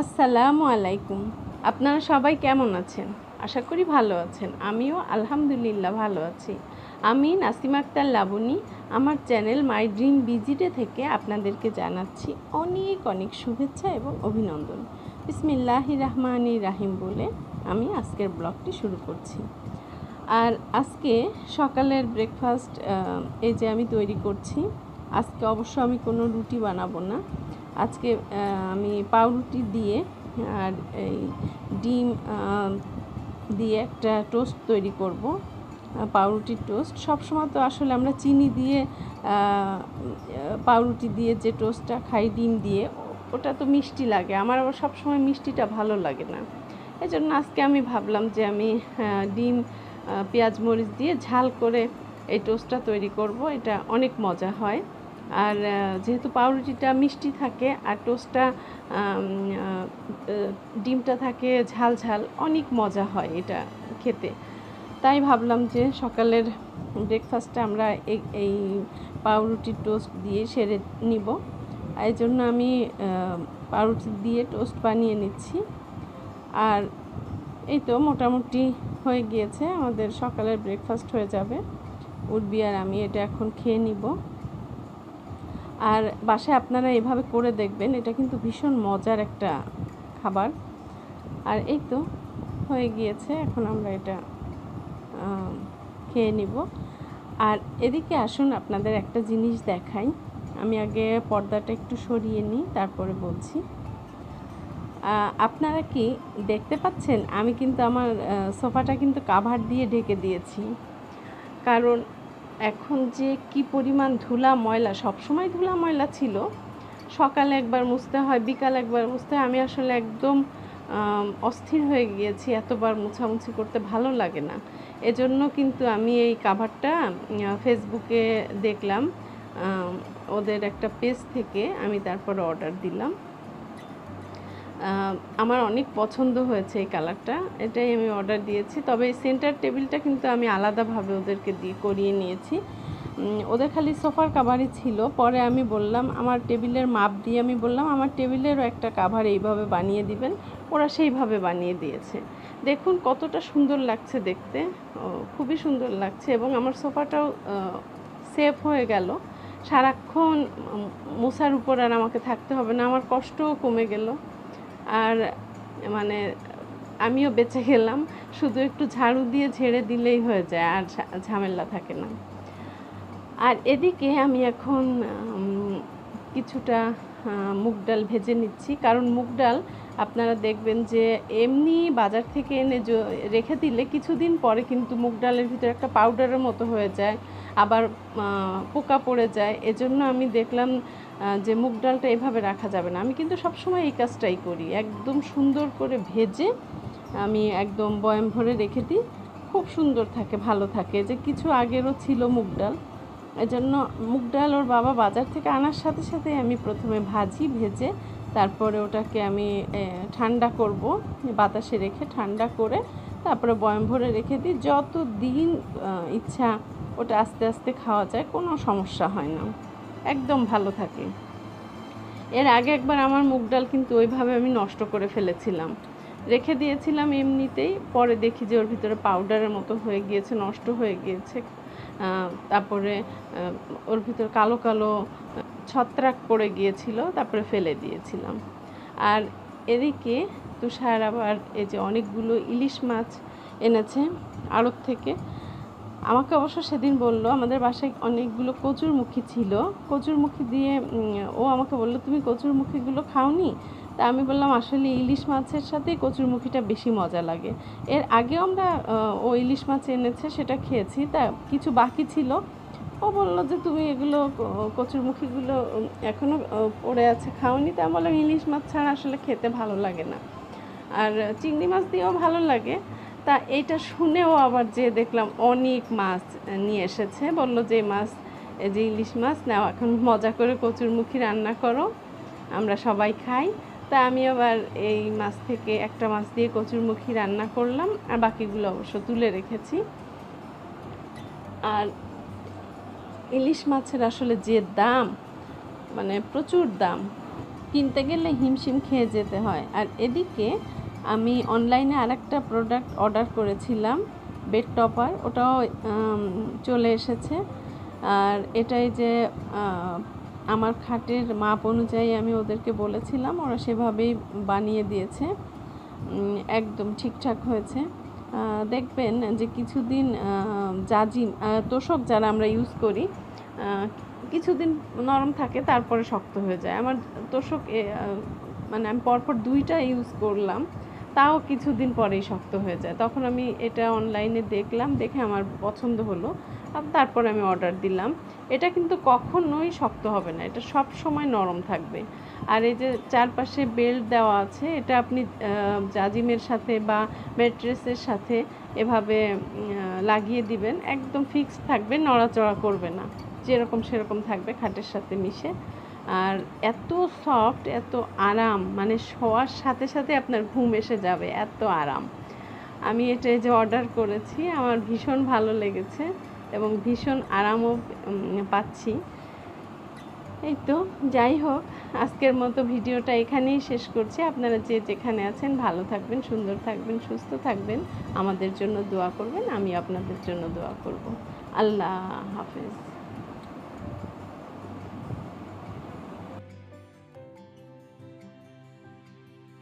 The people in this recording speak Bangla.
আসসালামু আলাইকুম। আপনারা সবাই কেমন আছেন? আশা করি ভালো আছেন। আমিও আলহামদুলিল্লাহ ভালো আছি। আমি নাসিম আক্তার লাবণী আমার চ্যানেল মাই ড্রিম বিজিডে থেকে আপনাদেরকে জানাচ্ছি অনেক অনেক শুভেচ্ছা এবং অভিনন্দন। বিসমিল্লাহি রহমানি রাহিম বলে আমি আজকের ব্লগটি শুরু করছি। আর আজকে সকালের ব্রেকফাস্ট এই যে আমি তৈরি করছি, আজকে অবশ্য আমি কোনো রুটি বানাবো না। আজকে আমি পাউরুটি দিয়ে আর এই ডিম দিয়ে একটা টোস্ট তৈরি করব পাউরুটির টোস্ট। সবসময় তো আসলে আমরা চিনি দিয়ে পাউরুটি দিয়ে যে টোস্টটা খাই, ডিম দিয়ে, ওটা তো মিষ্টি লাগে। আমার আবার সবসময় মিষ্টিটা ভালো লাগে না। এই জন্য আজকে আমি ভাবলাম যে আমি ডিম পেঁয়াজ, মরিচ দিয়ে ঝাল করে এই টোস্টটা তৈরি করব। এটা অনেক মজা হয়। আর যেহেতু পাউরুটিটা মিষ্টি থাকে আর টোস্টটা ডিমটা থাকে ঝাল ঝাল, অনেক মজা হয় এটা খেতে। তাই ভাবলাম যে সকালের ব্রেকফাস্টটা আমরা এই পাউরুটির টোস্ট দিয়ে সেরে নিব। এই জন্য আমি পাউরুটি দিয়ে টোস্ট বানিয়ে নিচ্ছি। আর এই তো মোটামুটি হয়ে গিয়েছে, আমাদের সকালের ব্রেকফাস্ট হয়ে যাবে। উঠবি আর আমি এটা এখন খেয়ে নিব। আর বাসায় আপনারা এভাবে করে দেখবেন, এটা কিন্তু ভীষণ মজার একটা খাবার। আর এই তো হয়ে গিয়েছে, এখন আমরা এটা খেয়ে নিব। আর এদিকে আসুন, আপনাদের একটা জিনিস দেখাই। আমি আগে পর্দাটা একটু সরিয়ে নিই, তারপরে বলছি। আপনারা কি দেখতে পাচ্ছেন? আমি কিন্তু আমার সোফাটা কিন্তু কাভার দিয়ে ঢেকে দিয়েছি। কারণ এখন যে কি পরিমাণ ধুলা ময়লা, সবসময় ধুলা ময়লা ছিল। সকালে একবার মুছতে হয়, বিকাল একবার মুছতে হয়। আমি আসলে একদম অস্থির হয়ে গিয়েছি। এতবার মুছামুছি করতে ভালো লাগে না। এজন্য কিন্তু আমি এই কাভারটা ফেসবুকে দেখলাম। ওদের একটা পেজ থেকে আমি তারপরে অর্ডার দিলাম। আমার অনেক পছন্দ হয়েছে এই কালারটা। এটাই আমি অর্ডার দিয়েছি। তবে এই সেন্টার টেবিলটা কিন্তু আমি আলাদাভাবে ওদেরকে দিয়ে করিয়ে নিয়েছি। ওদের খালি সোফার কাভারই ছিল। পরে আমি বললাম, আমার টেবিলের মাপ দিয়ে আমি বললাম, আমার টেবিলেরও একটা কাভার এইভাবে বানিয়ে দিবেন। ওরা সেইভাবে বানিয়ে দিয়েছে। দেখুন, কতটা সুন্দর লাগছে দেখতে। খুবই সুন্দর লাগছে এবং আমার সোফাটাও সেফ হয়ে গেল। সারাক্ষণ মশার উপর আর আমাকে থাকতে হবে না। আমার কষ্টও কমে গেল। আর মানে আমিও বেঁচে গেলাম, শুধু একটু ঝাড়ু দিয়ে ঝেড়ে দিলেই হয়ে যায়, আর ঝামেলা থাকে না। আর এদিকে আমি এখন কিছুটা মুগ ডাল ভেজে নিচ্ছি, কারণ মুগ ডাল আপনারা দেখবেন যে এমনি বাজার থেকে এনে রেখে দিলে কিছুদিন পরে কিন্তু মুগ ডালের ভিতরে একটা পাউডারের মতো হয়ে যায়, আবার পোকা পড়ে যায়। এজন্য আমি দেখলাম যে মুগ ডালটা এভাবে রাখা যাবে না। আমি কিন্তু সবসময় এই কাজটাই করি। একদম সুন্দর করে ভেজে আমি একদম বয়াম ভরে রেখে দিই। খুব সুন্দর থাকে, ভালো থাকে। যে কিছু আগেরও ছিল মুগ ডাল। এজন্য মুগ ডাল ওর বাবা বাজার থেকে আনার সাথে সাথে আমি প্রথমে ভাজি, ভেজে তারপরে ওটাকে আমি ঠান্ডা করব। বাতাসে রেখে ঠান্ডা করে তারপরে বয়াম ভরে রেখে দিই। যত দিন ইচ্ছা ওটা আস্তে আস্তে খাওয়া যায়, কোনো সমস্যা হয় না। একদম ভালো থাকে। এর আগে একবার আমার মুগ ডাল কিন্তু ওইভাবে আমি নষ্ট করে ফেলেছিলাম। রেখে দিয়েছিলাম এমনিতেই, পরে দেখি যে ওর ভিতরে পাউডারের মতো হয়ে গিয়েছে, নষ্ট হয়ে গিয়েছে। তারপরে ওর ভিতর কালো কালো ছত্রাক পড়ে গিয়েছিল, তারপরে ফেলে দিয়েছিলাম। আর এদিকে তুষার আবার এই যে অনেকগুলো ইলিশ মাছ এনেছে আড়ত থেকে। আমাকে অবশ্য সেদিন বলল আমাদের বাসায় অনেকগুলো কচুরমুখী ছিল। কচুরমুখী দিয়ে ও আমাকে বলল তুমি কচুরমুখীগুলো খাওনি? তা আমি বললাম আসলে ইলিশ মাছের সাথে কচুরমুখীটা বেশি মজা লাগে। এর আগেও আমরা ও ইলিশ মাছ এনেছে সেটা খেয়েছি তা কিছু বাকি ছিল। ও বলল যে তুমি এগুলো কচুরমুখীগুলো উম, এখনও আহ, পড়ে আছে খাওনি? তা আমি বললাম ইলিশ মাছ ছাড়া আসলে খেতে ভালো লাগে না। আর চিংড়ি মাছ দিয়েও ভালো লাগে। তা এইটা শুনেও আবার যে দেখলাম অনেক মাছ নিয়ে এসেছে। বলল যে মাছ, এই যে ইলিশ মাছ, নাও এখন মজা করে কচুরমুখী রান্না করো, আমরা সবাই খাই। তা আমি আবার এই মাছ থেকে একটা মাছ দিয়ে কচুর কচুরমুখী রান্না করলাম, আর বাকিগুলো অবশ্য তুলে রেখেছি। আর ইলিশ মাছের আসলে যে দাম মানে প্রচুর দাম, কিনতে গেলে হিমশিম খেয়ে যেতে হয়। আর এদিকে আমি অনলাইনে আরেকটা প্রোডাক্ট অর্ডার করেছিলাম বেড টপার ওটাও চলে এসেছে। আর এটাই যে আমার খাটের মাপ অনুযায়ী আমি ওদেরকে বলেছিলাম, ওরা সেভাবেই বানিয়ে দিয়েছে। একদম ঠিকঠাক হয়েছে। দেখবেন যে কিছুদিন জাজিম তোষক যারা আমরা ইউজ করি কিছুদিন নরম থাকে, তারপরে শক্ত হয়ে যায়। আমার তোষক মানে আমি পরপর দুইটা ইউজ করলাম। তাও কিছুদিন পরেই শক্ত হয়ে যায়। তখন আমি এটা অনলাইনে দেখলাম, দেখে আমার পছন্দ হলো। তারপর আমি অর্ডার দিলাম। এটা কিন্তু কখনোই শক্ত হবে না, এটা সব সময় নরম থাকবে। আর এই যে চারপাশে বেল্ট দেওয়া আছে, এটা আপনি জাজিমের সাথে বা ম্যাট্রেসের সাথে এভাবে লাগিয়ে দিবেন। একদম ফিক্সড থাকবে, নড়াচড়া করবে না। যেরকম সেরকম থাকবে, খাটের সাথে মিশে। আর এত সফট এত আরাম মানে শোয়ার সাথে সাথে আপনার ঘুম এসে যাবে, এত আরাম। আমি এটা যে অর্ডার করেছি, আমার ভীষণ ভালো লেগেছে এবং ভীষণ আরামও পাচ্ছি। এই তো, যাই হোক, আজকের মতো ভিডিওটা এখানেই শেষ করছি। আপনারা যে যেখানে আছেন, ভালো থাকবেন, সুন্দর থাকবেন, সুস্থ থাকবেন, আমাদের জন্য দোয়া করবেন আমি আপনাদের জন্য দোয়া করব। আল্লাহ হাফেজ।